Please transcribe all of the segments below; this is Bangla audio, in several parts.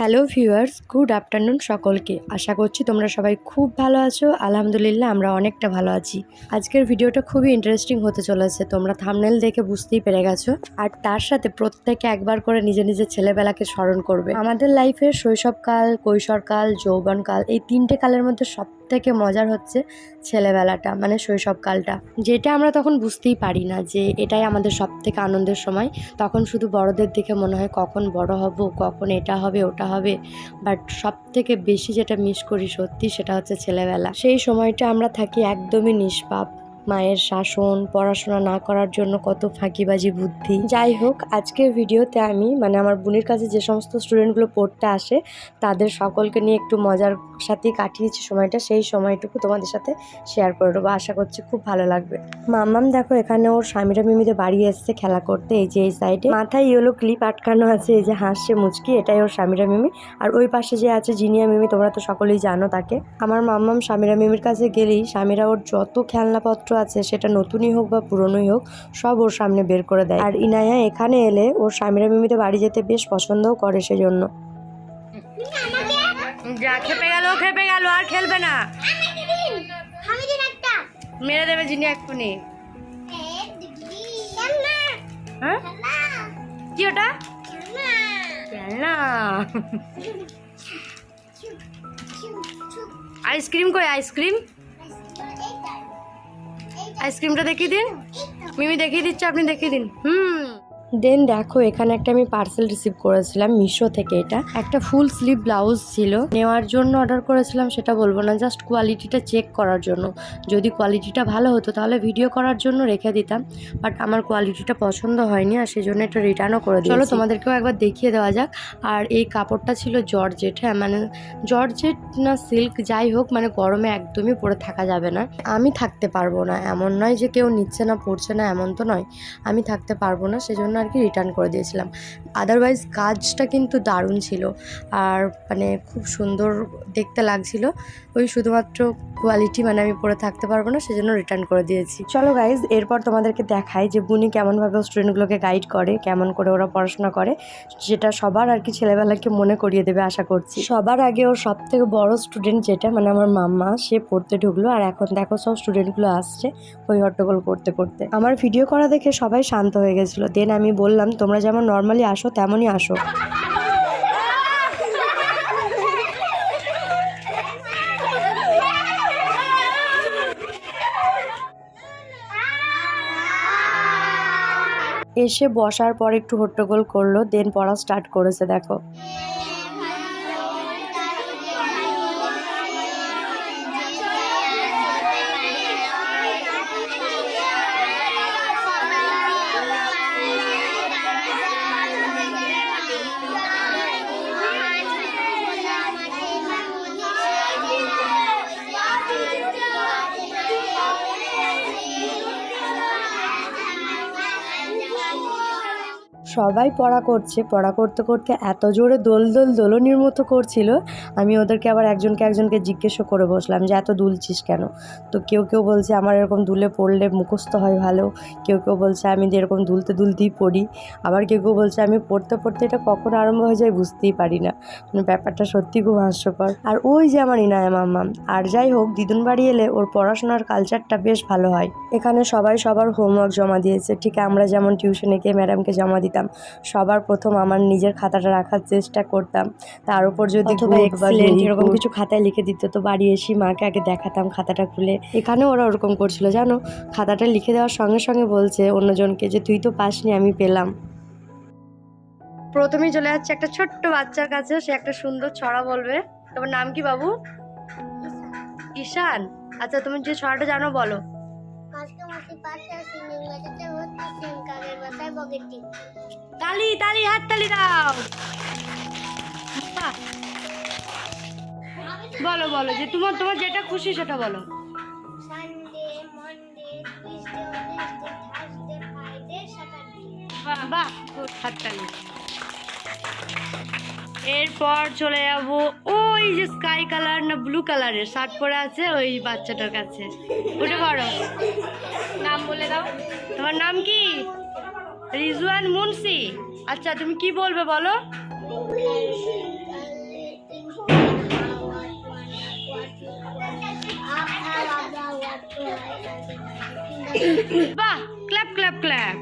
হ্যালো ভিউয়ার্স গুড আফটারনুন সকলকে। আশা করছি তোমরা সবাই খুব ভালো আছো। আলহামদুলিল্লাহ, আমরা অনেকটা ভালো আছি। আজকের ভিডিওটা খুবই ইন্টারেস্টিং হতে চলেছে। তোমরা থামনেল দেখে বুঝতেই পেরে গেছো। আর তার সাথে প্রত্যেকে একবার করে নিজে নিজে ছেলেবেলাকে স্মরণ করবে। আমাদের লাইফের শৈশবকাল, কৈশোরকাল, যৌবনকাল, এই তিনটে কালের মধ্যে সব থেকে মজার হচ্ছে ছেলেবেলাটা মানে শৈশবকালটা। যেটা আমরা তখন বুঝতেই পারি না যে এটাই আমাদের সব থেকে আনন্দের সময়। তখন শুধু বড়দের দেখে মনে হয় কখন বড় হব, কখন এটা হবে, ওটা হবে। বাট সব থেকে বেশি যেটা মিস করি সত্যি সেটা হচ্ছে ছেলেবেলা। সেই সময়টা আমরা থাকি একদমই নিষ্পাপ। মায়ের শাসন, পড়াশোনা না করার জন্য কত ফাঁকিবাজি বুদ্ধি। যাই হোক, আজকের ভিডিওতে আমি মানে আমার বোনের কাছে যে সমস্ত স্টুডেন্টগুলো পড়তে আসে, তাদের সকলকে নিয়ে একটু মজার সাথেই কাটিয়েছি সময়টা। সেই সময়টুকু তোমাদের সাথে শেয়ার করে দেবো। আশা করছি খুব ভালো লাগবে। মাম্মাম, দেখো, এখানে ওর স্বামীরা মিমিতে বাড়ি এসছে খেলা করতে, এই যে এই সাইডে মাথায় ইয়েলো ক্লিপ আটকানো আছে, এই যে হাসছে মুচকি, এটাই ওর স্বামীরা মিমি। আর ওই পাশে যে আছে জিনিয়া মিমি, তোমরা তো সকলেই জানো তাকে। আমার মাম্মাম স্বামীরা মিমির কাছে গেলেই স্বামীরা ওর যত খেলনাপত্র আছে সেটা নতুনই হোক বা পুরনোই হোক সব ওর সামনে বের করে দেয়। আর ইনায়া এখানে এলে ওর স্বামীরা মিমিতে বাড়ি যেতে বেশ পছন্দও করে সেজন্য। যা খেপে গেল খেপে গেল আর খেলবে না। মেরে দেবে জিনি এক্ষুনি। হ্যাঁ? কি ওটা? খেলনা। আইসক্রিম কই আইসক্রিম? আইসক্রিমটা দেখিয়ে দিন। মিমি দেখিয়ে দিচ্ছে আপনি দেখিয়ে দিন। হুম। দেন দেখো এখানে একটা আমি পার্সেল রিসিভ করেছিলাম মিশো থেকে এটা। একটা ফুল স্লিভ ব্লাউজ ছিল। নেওয়ার জন্য অর্ডার করেছিলাম সেটা বলব না জাস্ট কোয়ালিটিটা চেক করার জন্য। যদি কোয়ালিটিটা ভালো হতো তাহলে ভিডিও করার জন্য রেখে দিতাম। বাট আমার কোয়ালিটিটা পছন্দ হয়নি আর সেই জন্য এটা রিটার্নও করে চলো তোমাদেরকেও একবার দেখিয়ে দেওয়া যাক। আর এই কাপড়টা ছিল জর্জেট হ্যাঁ মানে জর্জেট না সিল্ক যাই হোক মানে গরমে একদমই পরে থাকা যাবে না। আমি থাকতে পারব না এমন নয় যে কেউ নিচ্ছে না পড়ছে না এমন তো নয়। আমি থাকতে পারব না সেজন্য আর কি রিটার্ন করে দিয়েছিলাম। আদারওয়াইজ কাজটা কিন্তু দারুণ ছিল। আর মানে খুব সুন্দর দেখতে লাগছিল। ওই শুধুমাত্র কোয়ালিটি মানে আমি পরে থাকতে পারব না, সেজন্য রিটার্ন করে দিয়েছি। চলো গাইজ এরপর তোমাদেরকে দেখাই যে বুনি কেমনভাবে স্টুডেন্টগুলোকে গাইড করে, কেমন করে ওরা পড়াশোনা করে, যেটা সবার আর কি ছেলেবেলাকে মনে করিয়ে দেবে আশা করছি। সবার আগে ওর সব থেকে বড় স্টুডেন্ট যেটা মানে আমার মাম্মা, সে পড়তে ঢুকলো, আর এখন দেখো সব স্টুডেন্টগুলো আসছে ওই হট্টগোল করতে করতে। আমার ভিডিও করা দেখে সবাই শান্ত হয়ে গেছিল। দেন আমি বললাম, তোমরা যেমন নর্মালি আসো, তেমনই আসো। এসে বসার পর একটু হট্টগোল করল দেন পড়া স্টার্ট করেছে, দেখো। সবাই পড়া করছে, পড়া করতে করতে এত জোরে দোল দোল দোলনির মতো করছিল, আমি ওদেরকে আবার একজনকে একজনকে জিজ্ঞেসও করে বসলাম যে, এত দুলছিস কেন? তো কেউ কেউ বলছে, আমার এরকম দুলে পড়লে মুখস্থ হয় ভালো। কেউ কেউ বলছে, আমি এরকম দুলতে দুলতেই পড়ি। আবার কেউ কেউ বলছে, আমি পড়তে পড়তে এটা কখন আরম্ভ হয়ে যায় বুঝতেই পারি না। মানে ব্যাপারটা সত্যি খুব হাস্যকর। আর ওই যে আমার ইনায়া মাম্মা আর যাই হোক, দিদুন বাড়ি এলে ওর পড়াশোনার কালচারটা বেশ ভালো হয়। এখানে সবাই সবার হোমওয়ার্ক জমা দিয়েছে, ঠিক আমরা যেমন টিউশনে গিয়ে ম্যাডামকে জমা দিতাম সবার প্রথম আমার নিজের খাতাটা রাখার চেষ্টা করতাম। তার উপর যদি এরকম কিছু খাতায় লিখে দিত। তো বাড়ি এসে মাকে আগে দেখাতাম খাতাটা খুলে। এখানে ওরা ওরকম করছিল জানো? খাতাটা লিখে দেওয়ার সঙ্গে সঙ্গে বলছে অন্যজনকে যে তুই তো পাসনি আমি পেলাম। প্রথমেই চলে যাচ্ছে একটা ছোট্ট বাচ্চার কাছে সে একটা সুন্দর ছড়া বলবে। তোমার নাম কি বাবু? ঈশান। আচ্ছা তুমি যে ছড়াটা জানো বলো। তালি তালি, হাত তালি দাও বাহ। বলো বলো, যে তোমার তোমার যেটা খুশি সেটা বলো সানডে স্যাটারডে বাহ গুড হাততালি এরপর চলে যাব ওই যে স্কাই কালার না ব্লু কালারের? শার্ট পরে আছে ওই বাচ্চাটার কাছে। উঠে পড়ো। নাম বলে দাও। তোমার নাম কি? রিজওয়ান মুন্সি। আচ্ছা তুমি কি বলবে বলো? বাহ, ক্ল্যাপ ক্ল্যাপ ক্ল্যাপ।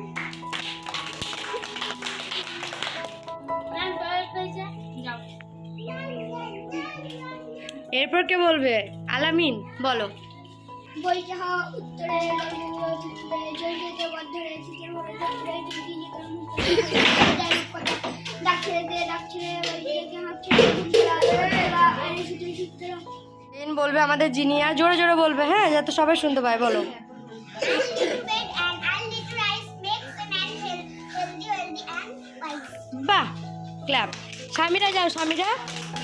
ছেড়ে কে বলবে? আলামিন বলো। দিন বলবে আমাদের জিনিয়া জোরে জোরে বলবে হ্যাঁ যাতে সবাই শুনতে পায় বলো. বাহ ক্ল্যাপ স্বামীরা যাও স্বামীরা।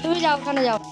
তুমি যাও ওখানে যাও।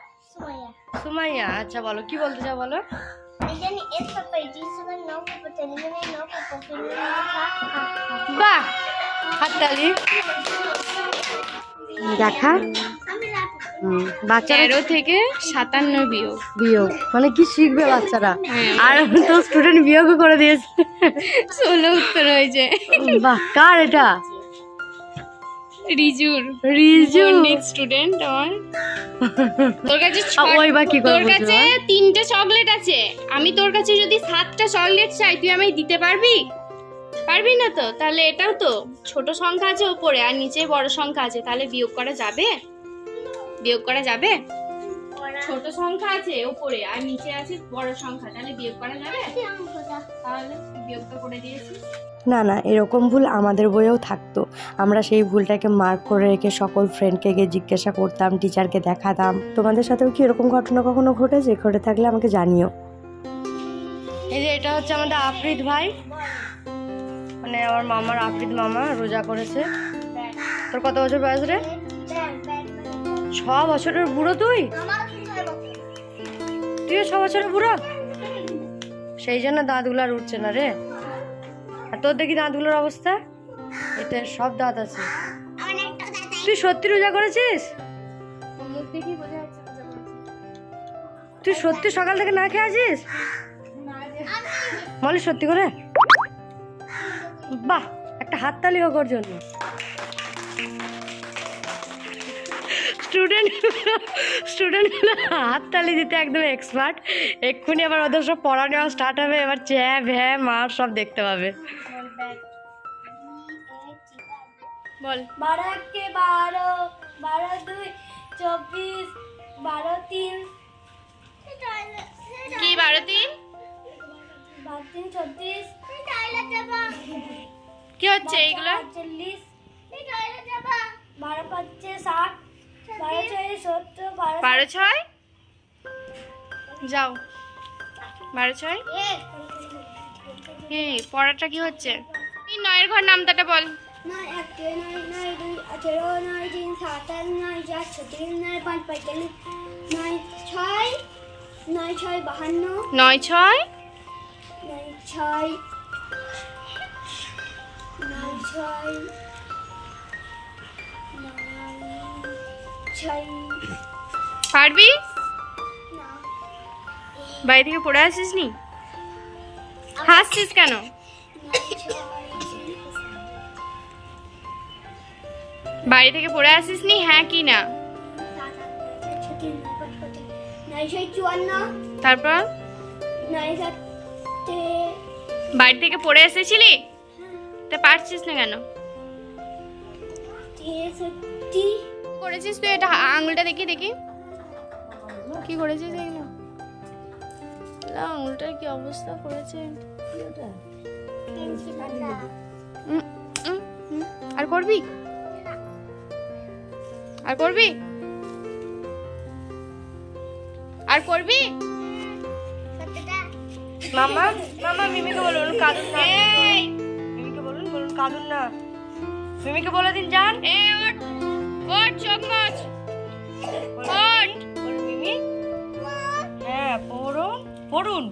সুমাইয়া আচ্ছা বলো কি বলতে চাও বলো. বাহ! হাততালি। দেখা? বাচ্চারা থেকে সাতান্ন বিয়োগ। বিয়োগ। মানে কি শিখবে বাচ্চারা? আর তো স্টুডেন্ট বিয়োগও করে দিয়েছে। ষোলো উত্তর হয়েছে। বাহ কার এটা? রিজুর। রিজু পণ্ডিত স্টুডেন্ট আমার তোর কাছে ওই বা কি তোর কাছে তিনটে চকলেট আছে। আমি তোর কাছে যদি সাতটা চকলেট চাই তুই আমায় দিতে পারবি? পারবি না তো? তাহলে এটাও তো। ছোট সংখ্যা আছে ওপরে আর নিচে বড় সংখ্যা আছে। তাহলে বিয়োগ করা যাবে? বিয়োগ করা যাবে? ছোট সংখ্যা আছে ওপরে আর নিচে আছে বড় সংখ্যা। তাহলে বিয়োগ করা যাবে? তাহলে বিয়োগটা করে দিয়েছি। না না, এরকম ভুল আমাদের বইয়েও থাকতো। আমরা সেই ভুলটাকে মার্ক করে রেখে সকল ফ্রেন্ডকে গিয়ে জিজ্ঞাসা করতাম টিচারকে দেখাতাম। তোমাদের সাথেও কি এরকম ঘটনা কখনো ঘটেছে? ঘটে থাকলে আমাকে জানিও। এই যে এটা হচ্ছে আমাদের আফরিদ ভাই। মানে আমার মামার আফরিদ মামা রোজা করেছে। তোর কত বছর বয়স রে? ছ বছরের বুড়ো তুই? তুইও ছ বছরের বুড়ো? সেই জন্য দাঁতগুলো আর উঠছে না রে। তোর দেখি দাঁতগুলোর অবস্থা? এটা সব দাঁত আছে। তুই সত্যি রোজা করেছিস। তুই সত্যি সকাল থেকে না খেয়ে আছিস? মলি সত্যি করে। বাহ, একটা হাততালি হোক ওর জন্য। স্টুডেন্ট স্টুডেন্টগুলো হাততালি দিতে একদম এক্সপার্ট এক্ষুনি আবার ওদের সব পড়া নেওয়া স্টার্ট হবে, এবার চ্যা ভ্যা মার সব দেখতে পাবে। বল। বারো একে বারো বারো দুই চব্বিশ বারো তিন। কি বারো তিন? বারো তিন ছত্রিশ। কি হচ্ছে এইগুলো? চল্লিশ বারো পাঁচে ষাট। বারো ছয় সত্তর। বারো বারো ছয়? যাও। বারো ছয়? পড়াটা কি হচ্ছে? নয়ের ঘর নামতাটা বল। নয় এক দুই নয় নয় দুই আঠেরো নয় তিন সাতাশ নয় চার ছত্রিশ নয় পাঁচ পঁয়তাল্লিশ নয় ছয় নয় ছয় বাহান্ন নয় ছয় নয় ছয় নয় ছয় নয় ছয় পারবি না বাড়ি থেকে পড়ে আসিস নি হাসছিস কেন বাড়ি থেকে পড়ে আসিস নি হ্যাঁ কি না? তারপর? বাড়ি থেকে পড়ে এসেছিলি? তা পারছিস না কেন? করেছিস তুই এটা আঙুলটা দেখি দেখি। কি করেছিস এগুলো আঙুলটার কি অবস্থা করেছে। আর করবি? আর করবি আর করবি মামা মামা মিমিকে বলুন কাঁদুন না। মিমিকে বলুন বলুন কাঁদুন না। মিমিকে বলে দিন যান। এ ওঠ ওঠ চোখ মাছ। ওঠ। মিমি। হ্যাঁ পড়ুন পড়ুন।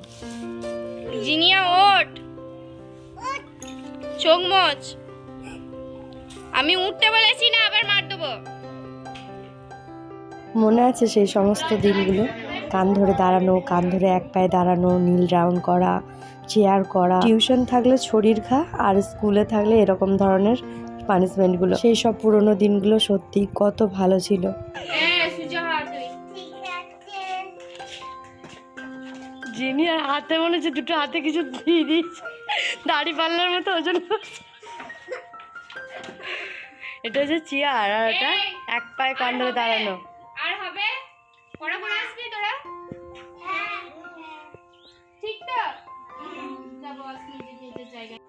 জিনিয়া ওঠ। চোখ মোচ আমি উঠতে বলেছি না আবার মার দেবো। মনে আছে সেই সমস্ত দিনগুলো? কান ধরে দাঁড়ানো কান ধরে এক পায়ে দাঁড়ানো নীল রাউন্ড করা চেয়ার করা। টিউশন থাকলে শরীর খা আর স্কুলে থাকলে এরকম ধরনের পানিশমেন্টগুলো। সেই সব পুরোনো দিনগুলো সত্যি কত ভালো ছিল। জিনি আর হাতে মনে হচ্ছে দুটো হাতে কিছু দিয়ে দিয়েছে। দাড়ি পাল্লার মতো ওজন এটা হচ্ছে চেয়ার আর এটা এক পায়ে কান ধরে দাঁড়ানো। পড়া আসবি তোরা? ঠিক তো?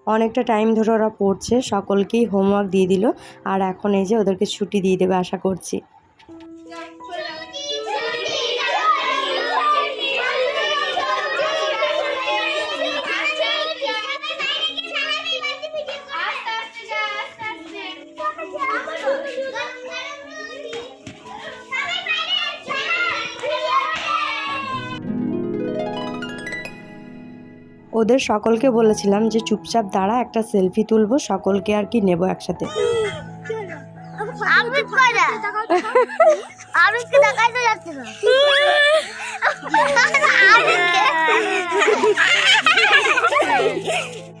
অনেকটা টাইম ধরে ওরা পড়ছে, সকলকেই হোমওয়ার্ক দিয়ে দিল, আর এখন এই যে ওদেরকে ছুটি দিয়ে দেবে, আশা করছি। ওদের সকলকে বলেছিলাম যে চুপচাপ দাঁড়া একটা সেলফি তুলবো সকলকে আর কি নেব একসাথে। আমি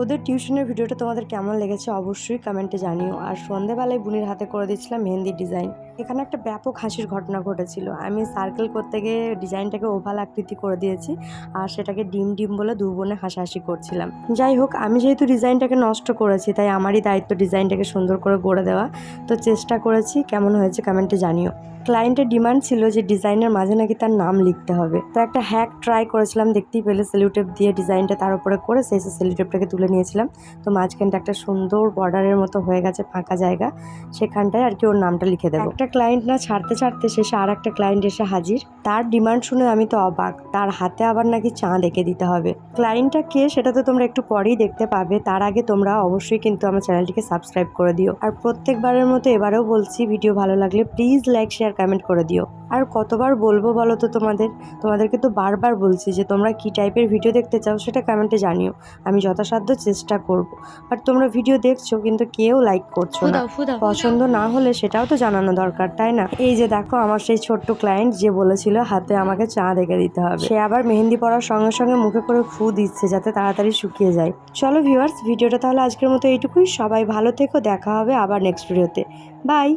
ওদের টিউশনের ভিডিওটা তোমাদের কেমন লেগেছে অবশ্যই কমেন্টে জানিও। আর সন্ধেবেলায় বুনির হাতে করে দিচ্ছিলাম মেহেন্দির ডিজাইন এখানে একটা ব্যাপক হাসির ঘটনা ঘটেছিল। আমি সার্কেল করতে গিয়ে ডিজাইনটাকে ওভাল আকৃতি করে দিয়েছি আর সেটাকে ডিম ডিম বলে দু বোনে হাসাহাসি করছিলাম। যাই হোক, আমি যেহেতু ডিজাইনটাকে নষ্ট করেছি, তাই আমারই দায়িত্ব ডিজাইনটাকে সুন্দর করে গড়ে দেওয়া। তো চেষ্টা করেছি, কেমন হয়েছে কমেন্টে জানিও। ক্লায়েন্টের ডিমান্ড ছিল যে ডিজাইনের মাঝে নাকি তার নাম লিখতে হবে। তো একটা হ্যাক ট্রাই করেছিলাম, দেখতেই পেলে সেলিউটেপ দিয়ে ডিজাইনটা তার উপরে করে, সেই সেলিউটেপটাকে তুলে নিয়েছিলাম। তো মাঝখানটা একটা সুন্দর বর্ডারের মতো হয়ে গেছে, ফাঁকা জায়গা। সেখানটায় আর কি ওর নামটা লিখে দেবো। একটা ক্লায়েন্ট না ছাড়তে ছাড়তে শেষে আর একটা ক্লায়েন্ট এসে হাজির। তার ডিমান্ড শুনে আমি তো অবাক। তার হাতে আবার নাকি চাঁদ এঁকে দিতে হবে। ক্লায়েন্টটা কে সেটা তো তোমরা একটু পরেই দেখতে পাবে। তার আগে তোমরা অবশ্যই কিন্তু আমার চ্যানেলটিকে সাবস্ক্রাইব করে দিও। আর প্রত্যেকবারের মতো এবারেও বলছি ভিডিও ভালো লাগলে প্লিজ লাইক শেয়ার কমেন্ট করে দিও। আর কতবার বলব বলো তো তোমাদের? তোমাদেরকে তো বারবার বলছি যে তোমরা কি টাইপের ভিডিও দেখতে চাও সেটা কমেন্টে জানিও। আমি যথাসাধ্য চেষ্টা করব। আর তোমরা ভিডিও দেখছ কিন্তু কেউ লাইক করছ না। পছন্দ না হলে সেটাও তো জানানো দরকার তাই না? এই যে দেখো আমার সেই ছোট্ট ক্লায়েন্ট যে বলেছিল হাতে আমাকে চা দেখে দিতে হবে। সে আবার মেহেন্দি পড়ার সঙ্গে সঙ্গে মুখে করে ফু দিচ্ছে যাতে তাড়াতাড়ি শুকিয়ে যায়। চলো ভিউয়ার্স ভিডিওটা তাহলে আজকের মতো এইটুকুই। সবাই ভালো থেকো দেখা হবে আবার নেক্সট ভিডিওতে বাই